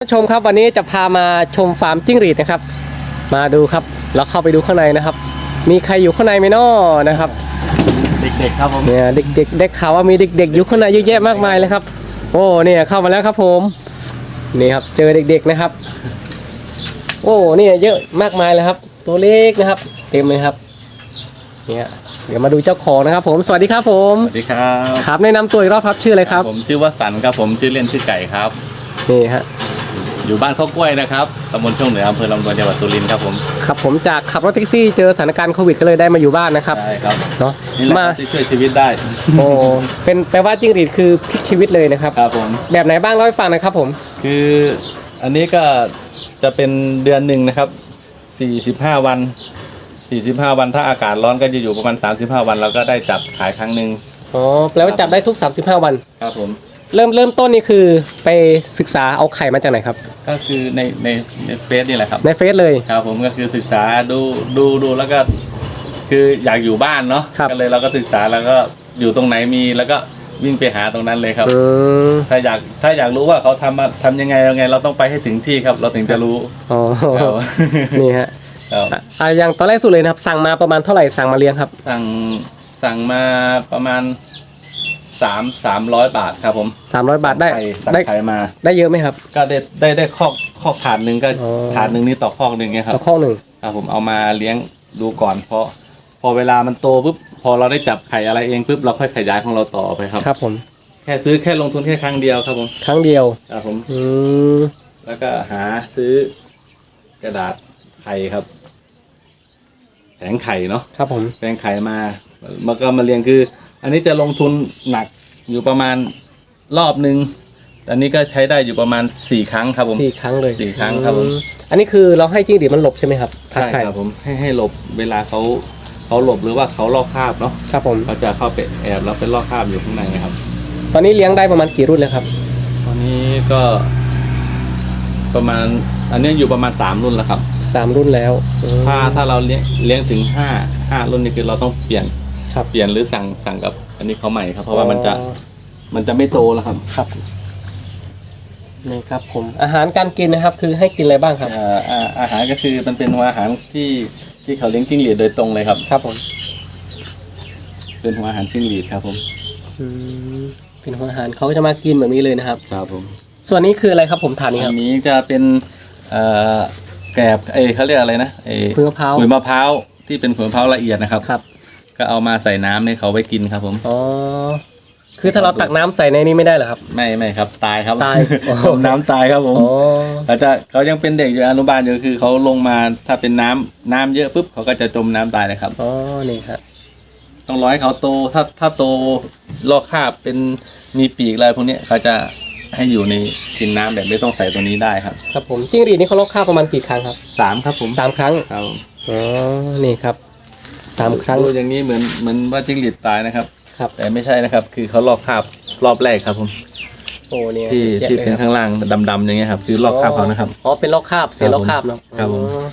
ท่านผู้ชมครับวันนี้จะพามาชมฟาร์มจิ้งหรีดนะครับ มาดูครับเราเข้าไปดูข้างในนะครับ มีใครอยู่ข้างในไหมน้อนะครับเด็กๆครับผมเนี่ยเด็กๆได้ข่าวว่ามีเด็ก ๆ อยู่ข้างในเยอะแยะมากมายเลยครับ โอ้เนี่ยเข้ามาแล้วครับผมนี่ครับเจอเด็ก ๆนะครับ โอ้เนี่ยเยอะมากมายเลยครับ ตัวเล็กนะครับ เต็มเลยครับเนี่ยเดี๋ยวมาดูเจ้าของนะครับ ผมสวัสดีครับผมสวัสดีครับครับแนะนำตัวอีกรอบครับชื่ออะไรครับ ผมชื่อว่าสันครับผมชื่อเล่นชื่อไก่ครับนี่ฮะ อยู่บ้านข้าวกล้วยนะครับตำบลช่วงเหนืออำเภอลำดวนจังหวัดสุรินทร์ครับผมครับผมจากขับรถแท็กซี่เจอสถานการณ์โควิดก็เลยได้มาอยู่บ้านนะครับใช่ครับเนาะนี่แหละมาครับที่ช่วยชีวิตได้ โอ้เป็นแปลว่าจิ้งหรีดคือพลิกชีวิตเลยนะครับ ครับผม แบบไหนบ้างเล่าให้ฟังหนะครับผม คืออันนี้ก็จะเป็นเดือนหนึ่งนะครับ45 วัน 45 วันถ้าอากาศร้อนก็จะอยู่ประมาณ 35 วันเราก็ได้จับขายครั้งหนึ่งอ๋อแปลว่าจับได้ทุก 35 วัน ครับผม เริ่มเริ่มต้นนี่คือไปศึกษาเอาไข่มาจากไหนครับ ก็คือในในในเฟซนี่แหละครับในเฟซเลย ครับผมก็คือศึกษาดูดูดูแล้วก็ คืออยากอยู่บ้านเนาะครับ ก็เลยเราก็ศึกษาแล้วก็อยู่ตรงไหนมีแล้วก็วิ่งไปหาตรงนั้นเลยครับ อืมถ้าอยากถ้าอยากรู้ว่าเขาทำมาทำยังไงยังไง เราต้องไปให้ถึงที่ครับ เราถึงจะรู้อ๋อครับนี่ฮะครับ อะอะอย่างตอนแรกสุดเลยนะครับ สั่งมาประมาณเท่าไหร่สั่งมาเลี้ยงครับ สั่งสั่งมาประมาณ สามสามร้อยบาทครับผม300บาทได้ไข่สั่งได้ไข่มา ได้เยอะไหมครับ ก็ได้ได้ได้คอกคอกถาดหนึ่งก็อ๋อ ถาดหนึ่งนี่ต่อคอกหนึ่งเนี่ยครับ ต่อข้อหนึ่งครับผมเอามาเลี้ยงดูก่อนเพราะพอเวลามันโตปุ๊บพอเราได้จับไข่อะไรเองปุ๊บเราค่อยขยายของเราต่อไปครับ ครับผมแค่ซื้อแค่ลงทุนแค่ครั้งเดียวครับผมครั้งเดียวครับผมอืมแล้วก็หาซื้อกระดาษไข่ครับแผงไข่เนาะครับผมแผงไข่มามันก็มาเรียงคือ อันนี้จะลงทุนหนักอยู่ประมาณรอบหนึ่งอันนี้ก็ใช้ได้อยู่ประมาณสี่ครั้งครับผม สี่ครั้งเลยสี่ครั้งครับผม อือันนี้คือเราให้จิ้งหรีดมันหลบใช่ไหมครับทักใช่ไข่ครับผมให้ให้หลบเวลาเขาเขาหลบหรือว่าเขาลอกคราบเนาะครับผม เขาจะเข้าไปแอบแล้วเป็นลอกคราบอยู่ข้างในครับ ตอนนี้เลี้ยงได้ประมาณกี่รุ่นแล้วครับ ตอนนี้ก็ประมาณอันนี้อยู่ประมาณสามรุ่นแล้วครับ สามรุ่นแล้วอืมถ้าถ้าเราเลี้ยงเลี้ยงถึงห้าห้ารุ่นนี่คือเราต้องเปลี่ยน ครับ เปลี่ยนหรือสั่งสั่งกับ อันนี้เขาใหม่ครับ เพราะว่ามันจะอ๋อมันจะไม่โตแล้วครับครับนี่ครับผมอาหารการกินนะครับ คือให้กินอะไรบ้างครับ อ่าอาอาหารก็คือมันเป็นหัวอาหารที่ที่เขาเลี้ยงจิ้งหรีดโดยตรงเลยครับ ครับผม เป็นหัวอาหารจิ้งหรีดครับผมอืมเป็นอาหารเขาจะมากินแบบนี้เลยนะครับ ครับผม ส่วนนี้คืออะไรครับผมทานนี้คอัรับ นนี้จะเป็นเอ่อแกลบเอยเขาเรียกอะไรนะเอยขุยมะพร้าวขุยมะพร้าวที่เป็นขุยมะพร้าวละเอียดนะครับ ครับ ก็เอามาใส่น้ำให้เขาไว้กินครับผม อ๋อ คือถ้าเราตักน้ำใส่ในนี้ไม่ได้เหรอครับ ไม่ไม่ครับตายครับตาย จมน้ำตายครับผม อ๋อ เขาจะเขายังเป็นเด็กอยู่อนุบาลอยู่คือเขาลงมาถ้าเป็นน้ำน้ำเยอะปุ๊บเขาก็จะจมน้ำตายเลยครับ อ๋อ นี่ครับ ต้องรอให้เขาโตถ้าถ้าโตลอกคราบเป็นมีปีกอะไรพวกเนี้ยเขาจะให้อยู่ในกินน้ำแบบไม่ต้องใส่ตัวนี้ได้ครับครับผมจิ้งหรีดนี่เขาลอกข้าวประมาณกี่ครั้งครับสามครับผมสามครั้ง ครับผมอ๋อ นี่ครับ สามครั้ง ดูอย่างนี้เหมือนเหมือนว่าจิ้งหรีดตายนะครับ ครับ แต่ไม่ใช่นะครับ คือเขาลอกคราบรอบแรกครับผมโอ้เนี่ยที่แยะที่ลยเป็นครับข้างล่างดำๆอย่างเงี้ยครับ คือลอกคราบเขานะครับอ๋อเป็นลอกคราบเศษลอกคราบเนาะครับผมอ๋อ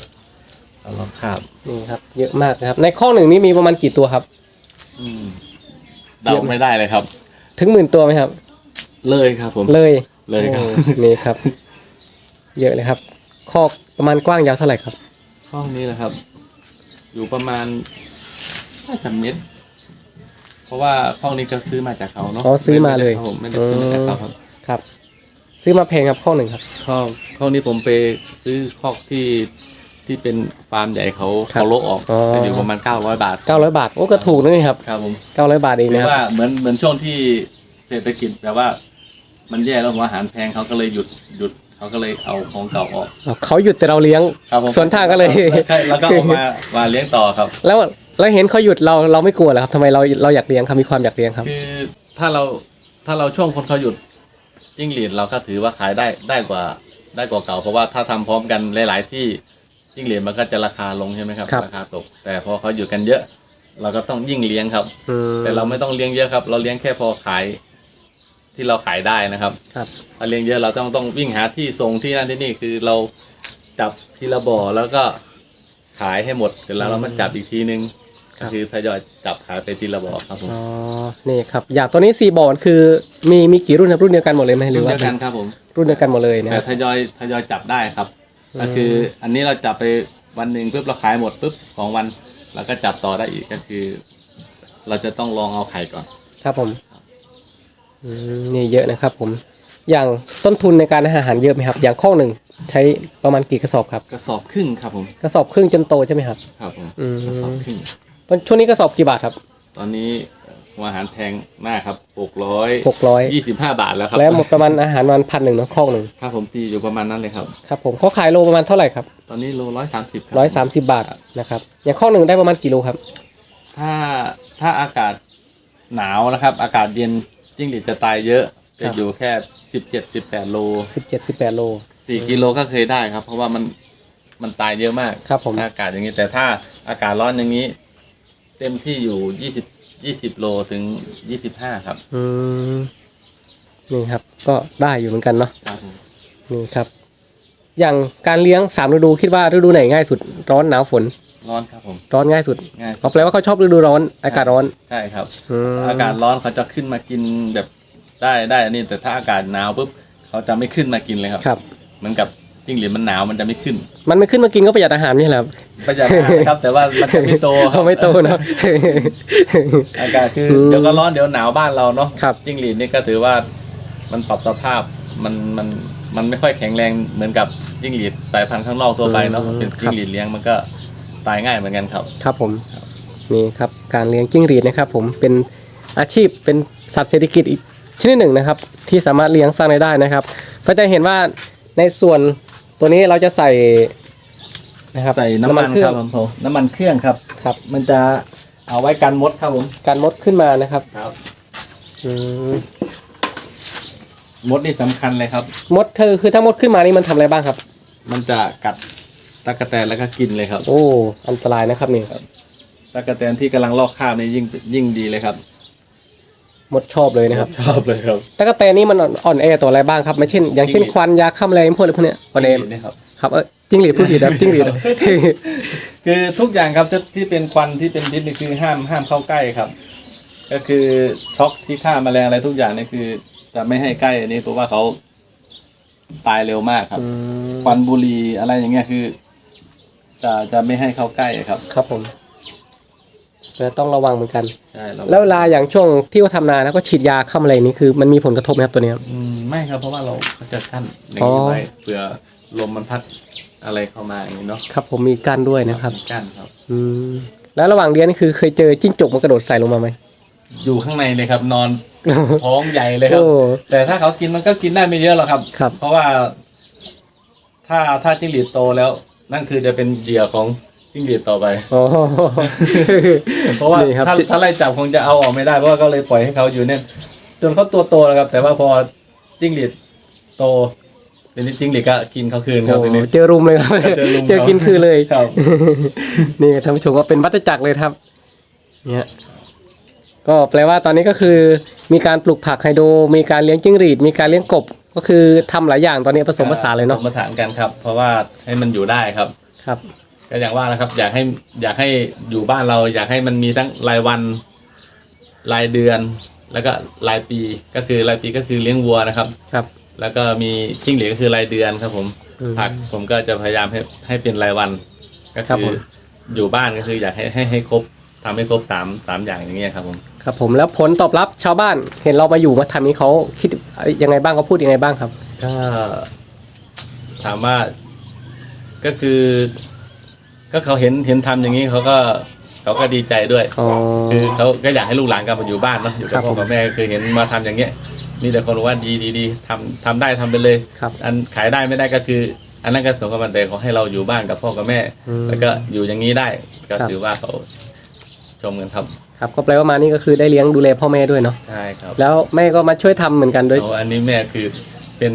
เขาลอกคราบนี่ครับ เยอะมากนะครับ ในข้อหนึ่งนี่มีประมาณกี่ตัวครับอืมเดาไม่ได้เลยครับ ถึงหมื่นตัวไหมครับ เลยครับผมเลยเลยครับโอ้นี่ครับ เยอะเลยครับคอกประมาณกว้างยาวเท่าไหร่ครับห้องนี้แหละครับ อยู่ประมาณ น่าจะเม็ด เพราะว่าห้องนี้ก็ซื้อมาจากเขาเนาะอ๋อซื้อมาเลยไได้ครับผมไม่ได้ซื้อมาจากเขาครับครับ ซื้อมาแพงครับข้อหนึ่งครับข้อข้อนี้ผมไปซื้อคอกที่ที่เป็นฟาร์มใหญ่เขาครับเขาโละออกอ๋อจะอยู่ประมาณ900บาท900บาทโอ้ก็ถูกนะนี่ครับครับผม900บาทเองหรืนะอครับว่าเหมือนเหมือนช่วงที่เศรษฐกิจแบบว่า มันแย่แล้วหัวอาหารแพงเขาก็เลยหยุดหยุดเขาก็เลยเอาของเก่าออกอ๋อเขาหยุดแต่เราเลี้ยง ครับผมส่วนทางก็เลย ใช่แล้วก็เอามามาเลี้ยงต่อครับ แล้ว เราเห็นเขาหยุดเราเราไม่กลัวเหรอครับทำไมเราเราอยากเลี้ยงครับมีความอยากเลี้ยงครับ คือถ้าเราถ้าเราช่วงคนเขาหยุดจิ้งหรีดเราก็ถือว่าขายได้ได้กว่าได้กว่าเก่า เพราะว่าถ้าทำพร้อมกันหลาย ๆ ที่จิ้งหรีดมันก็จะราคาลงใช่ไหมครับครับราคาตก แต่พอเขาหยุดกันเยอะ เราก็ต้องยิ่งเลี้ยงครับ อืม แต่เราไม่ต้องเลี้ยงเยอะครับ เราเลี้ยงแค่พอขายที่เราขายได้นะครับครับ ถ้าเลี้ยงเยอะเราต้องต้องวิ่งหาที่ส่งที่นั่นที่นี่คือเราจับทีละบ่อแล้วก็ขายให้หมดเสร็จแล้วเรามาจับอีกทีนึง ครัก็บ คือทยอยจับขายไปทีละบ่อครับผมอ๋อนี่ครับอย่างตัวนี้สี่บอร์ดคือมีมีกี่รุ่นครับรุ่นเดียวกันหมดเลยไหมหรือรุ่นว่าเดียวกันครับผมรุ่นเดียวกันหมดเลยนะคแต่รับ ทยอยทยอยจับได้ครับอืมก็คืออันนี้เราจับไปวันหนึ่งปุ๊บเราขายหมดปุ๊บสองวันเราก็จับต่อได้อีกก็คือ เราจะต้องลองเอาไข่ก่อน ครับผมอืมนี่เยอะนะครับผม อย่างต้นทุนในการให้อาหารเยอะไหมครับ อย่างข้อหนึ่งใช้ประมาณกี่กระสอบครับ กระสอบครึ่งครับผมกระสอบครึ่งจนโตใช่ไหมครับ ครับผมอืม กระสอบครึ่ง ตอนช่วงนี้กระสอบกี่บาทครับ ตอนนี้หัวอาหารแพงมากครับหกร้อยหกร้อยยี่สิบห้าบาทแล้วครับแล้วหมดประมาณอาหารประมาณพันหนึ่งเนาะข้อหนึ่งครับผมตีอยู่ประมาณนั้นเลยครับ ครับผมเขาขายโลประมาณเท่าไหร่ครับ ตอนนี้โลร้อยสามสิบร้อยสามสิบบาทนะครับ อย่างข้อหนึ่งได้ประมาณกี่โลครับ ถ้าถ้าอากาศหนาวนะครับ อากาศเย็นจิ้งหรีดจะตายเยอะครัจะบอยู่แค่สิบเจ็ดสิบแปดโลสิบเจ็ดสิบแปดโลสี่กิโลก็เคยได้ครับ เพราะว่ามันมันตายเยอะมากครับผมถ้าอากาศอย่างนี้แต่ถ้าอากาศร้อนอย่างนี้ เต็มที่อยู่ยี่สิบยี่สิบโลถึงยี่สิบห้าครับอืมนี่ครับ ก็ได้อยู่เหมือนกันเนาะครับผมนี่ครับ อย่างการเลี้ยงสามฤดูคิดว่าฤดูไหนง่ายสุด ร้อนหนาวฝน ร้อนครับผม ร้อนง่ายสุดง่ายสุเขาดแปลว่าเขาชอบฤดูร้อน อากาศร้อนใช่ครับอืมอากาศร้อนเขาจะขึ้นมากินแบบได้ได้อันนี้แต่ถ้าอากาศหนาวปุ๊บเขาจะไม่ขึ้นมากินเลยครับ ครับ เหมือนกับ จิ้งหรีดมันหนาวมันจะไม่ขึ้น มันไม่ขึ้นมากินก็ประหยัดอาหารนี่แหละครับประหยัดอาหารครับ แต่ว่ามันจะไม่โตครัเขาบไม่โตเนาะ อากาศคืออืมเดี๋ยวก็ร้อนเดี๋ยวหนาวบ้านเราเนาะครับ จิ้งหรีดนี่ก็ถือว่ามันปรับสภาพมันมันมันไม่ค่อยแข็งแรงเหมือนกับจิ้งหรีดสายพันธุ์ข้างนอกทั่วไปเนาะอืมเป็นจิ้งหรีดเลี้ยงมันก็ตายง่ายเหมือนกันครับ ครับผมนี่ครับการเลี้ยงจิ้งหรีดนะครับ ผมเป็นอาชีพเป็นสัตว์เศรษฐกิจอีกชนิดหนึ่งนะครับ ที่สามารถเลี้ยงสร้างรายได้นะครับ ก็จะเห็นว่าในส่วน ตัวนี้เราจะใส่นะครับใส่น้ำมันเคครื่อรังบผมน้ำมันเครื่องครับครับ มันจะเอาไว้กันมดครับผมการมดขึ้นมานะครับครับอืมมดนี่สำคัญเลยครับ มดเธอคือถ้ามดขึ้นมานี่มันทำอะไรบ้างครับ มันจะกัดตะกะแตนแล้วก็กินเลยครับโอ้อันตรายนะครับนี่ ตะกะแตนที่กำลังลอกคราบนี่ยิ่งยิ่งดีเลยครับ มดชอบเลยนะครับ ชอบเลยครับตะกะแตนนี่มันอ่อนแอต่ออะไรบ้างครับไม่เช่น อย่างเช่นจิ้งหรีดควันยาฆ่าแมลงพวกอะไรพวกเนี้ยอ่อนแอจิ้งหรีดนี่ครับ ครับเออจิ้งหรีดพูดผิดครับจิ้งหรีด คือทุกอย่างครับที่ที่เป็นควันที่เป็นพิษนี่คือห้ามห้ามเข้าใกล้ครับ ก็คือช็อกที่ฆ่าแมลงอะไรทุกอย่างนี่คือ จะไม่ให้ใกล้อันนี้เพราะว่าเขาตายเร็วมากครับอืมควันบุหรี่อะไรอย่างเงี้ยคือ จะจะไม่ให้เข้าใกล้ครับ ครับผม แต่ต้องระวังเหมือนกัน ใช่เราแล้วเวลาอย่างช่วงที่เขาทำนาแล้วก็ฉีดยาฆ่าแมลงนี่คือมันมีผลกระทบไหมครับตัวเนี้ยครับอืมไม่ครับเพราะว่าเราจะกั้นอย่างอ๋นี้อ ไว้เผื่อลมมันพัดอะไรเข้ามาอย่างนี้เนาะครับ ผมมีกั้นด้วยนะครับมีกั้นครับ อืมแล้วระหว่างเรียนนี่คือเคยเจอจิ้งจกมันกระโดดใส่ลงมาไหม อยู่ข้างในเลยครับ นอนท้องใหญ่เลยครับ โอ้ แต่ถ้าเขากินมันก็กินได้ไม่เยอะหรอกครับ ครับ เพราะว่า ถ้าถ้าจิ้งหรีดโตแล้ว นั่นคือจะเป็นเหยื่อของ จิ้งหรีดต่อไป อ๋อ เพราะว่านี่ครับถ้าถ้าไล่จับคงจะเอาออกไม่ได้เพราะว่าก็เลยปล่อยให้เขาอยู่เนี่ยจนเขาตัวโตแล้วครับ แต่ว่าพอจิ้งหรีดโตทีนี้จิ้งหรีดก็กินเขาคืนครับโอ้ทีนี้เจอรุมเลยครับ เจอรุมเจอกินคือเลยครับ นี่ท่านผู้ชมก็เป็นวัฏจักรเลยครับ เนี่ย ก็แปลว่าตอนนี้ก็คือ มีการปลูกผักไฮโดรมีการเลี้ยงจิ้งหรีด มีการเลี้ยงกบ ก็คือทำหลายอย่างตอนนี้ผสมผสานเลยเนาะผสมผสานกันครับ เพราะว่าให้มันอยู่ได้ครับ ครับ ก็อย่างว่านะครับ อยากให้อยากให้อยู่บ้านเรา อยากให้มันมีทั้งรายวันรายเดือน แล้วก็รายปีก็คือรายปีก็คือเลี้ยงวัวนะครับ ครับ แล้วก็มีจิ้งเหรียญก็คือรายเดือนครับ ผมอืมผักผมก็จะพยายามให้ให้เป็นรายวัน ก็ครับคืผอม อยู่บ้านก็คืออยากให้ให้ให้ครบทำให้ครบสามสามอย่างอย่างเงี้ยครับผม ครับผมแล้วผลตอบรับชาวบ้านเห็นเรามาอยู่มาทำนี้เขาคิดยังไงบ้างเขาพูดยังไงบ้างครับ ก็ถามว่าก็คือ ก็เขาเห็นเห็นทำอย่างนี้เขาก็เขาก็ดีใจด้วย อ๋อ คือเขาก็อยากให้ลูกหลานกลับมาอยู่บ้านเนาะอยู่ครักับบพ่อผมกับแม่คือเห็นมาทำอย่างเงี้ยมีแต่คนบอกว่าดีดีดีทำทำได้ทำไปเลยครับอันขายได้ไม่ได้ก็คือ อันนั้นก็สมกับมันแต่ขอให้เราอยู่บ้านกับพ่อกับแม่ อืมแล้วก็อยู่อย่างนี้ได้ก็ครับ ถือว่าเขาชมกันครับครับก็แปลว่ามานี่ก็คือได้เลี้ยงดูแลพ่อแม่ด้วยเนาะใช่ครับแล้วแม่ก็มาช่วยทำเหมือนกันด้วย เอาอันนี้แม่คือเป็น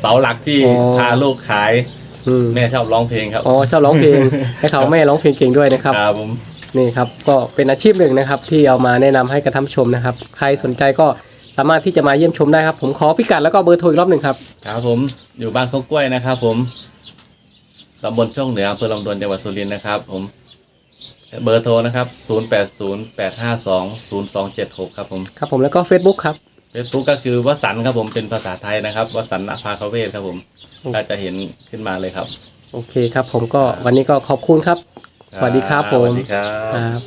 เสาหลักที่อ๋อ พาลูกขาย อืมแม่ชอบร้องเพลงครับอ๋อชอบร้องเพลงให้เขาแม่ร้องเพลงเก่งด้วยนะครับ ครับผม นี่ครับก็เป็นอาชีพหนึ่งนะครับ ที่เอามาแนะนำให้กับท่านผู้ชมนะครับ ใครสนใจก็สามารถที่จะมาเยี่ยมชมได้ครับ ผมขอพิกัดแล้วก็เบอร์โทรอีกรอบหนึ่งครับ ครับผมอยู่บ้านเขากล้วยนะครับ ผมตำบลช่องเหนืออำเภอลำดวนจังหวัดสุรินทร์นะครับ ผม เบอร์โทรนะครับ 0 8 0 8 5 2 0 2 7 6 ครับผม ครับผมแล้วก็ Facebook ครับ เฟซบุ๊กก็คือวสันต์ครับผมเป็นภาษาไทยนะครับวสันต์อภาคเวทครับผมก็จะเห็นขึ้นมาเลยครับ โอเคครับ ผมก็วันนี้ก็ขอบคุณครับ สวัสดีครับผสมวัสดีครัคบรับ